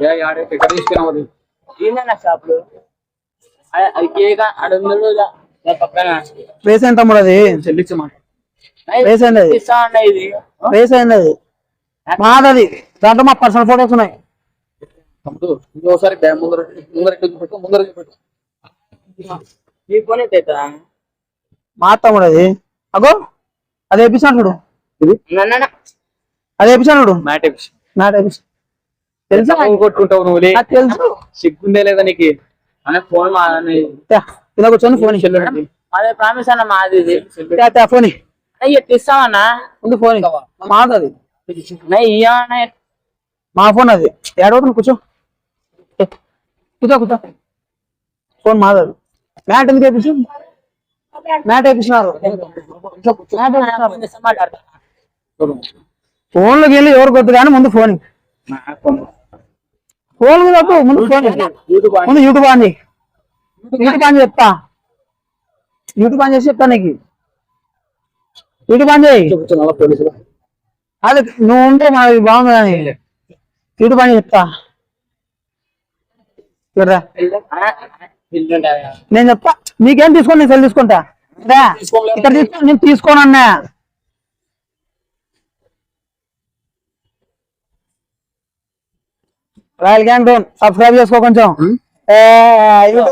ఏ, ఆడే ఎక్కడ తీసుకున్నావు షాపులు అయింది తమ్ముడు అది? చెల్లించి మాట రేస్ అయింది అది? అయింది అది? మాది అది దాంట్లో మా పర్సనల్ ఫోటోస్ ఉన్నాయి. తమ్ముడు ఇంకోసారి ముందర ముందర పెట్టు ముందర పెట్టు. నీ ఫోన్ ఎత్తా మా తమ్ముడు అది అగో అది చూడు? నన్న అది వేపించాను చూడు? మ్యాట్ నా వేపించు తెలుసా? కొట్టుకుంటావు నువ్వు తెలుసు. సిగ్గుందే లేదా నీకు? అన్న ఫోన్ మా ఇలా కూర్చొని ఫోన్ అదే ప్రామిస్ అన్న మాది ఫోన్ ఇస్తామన్నా ముందు ఫోన్ మాది మా ఫోన్ అది. ఏడవతుంది కూర్చో. కూర్చో కూర్చో. ఫోన్ మాది మ్యాట్ ఎందుకు వేపించు? మ్యాట్ వేపించినారు. ఫోన్లోకి వెళ్ళి ఎవరు కొద్దు కానీ ముందు ఫోన్. ఫోన్ వద్దు, ముందు ఫోన్. ముందు యూట్యూబ్ ఆన్ యూట్యూబ్ ఆన్ చెప్తా. యూట్యూబ్ ఆన్ చేసి చెప్తా నీకు. యూట్యూబ్ ఆన్ చేయి. అది నువ్వు ఉంటే మనకి బాగుంది యూట్యూబ్ ఆన్ చేసి చెప్తా. చూడరా నేను చెప్తా. నీకేం తీసుకోండి నేను సెల్ తీసుకుంటా? ఇక్కడ తీసుకో నేను తీసుకోను అన్నా. రాయల్ గ్యాంగ్ సబ్స్క్రైబ్ చేసుకో కొంచెం. యూట్యూబ్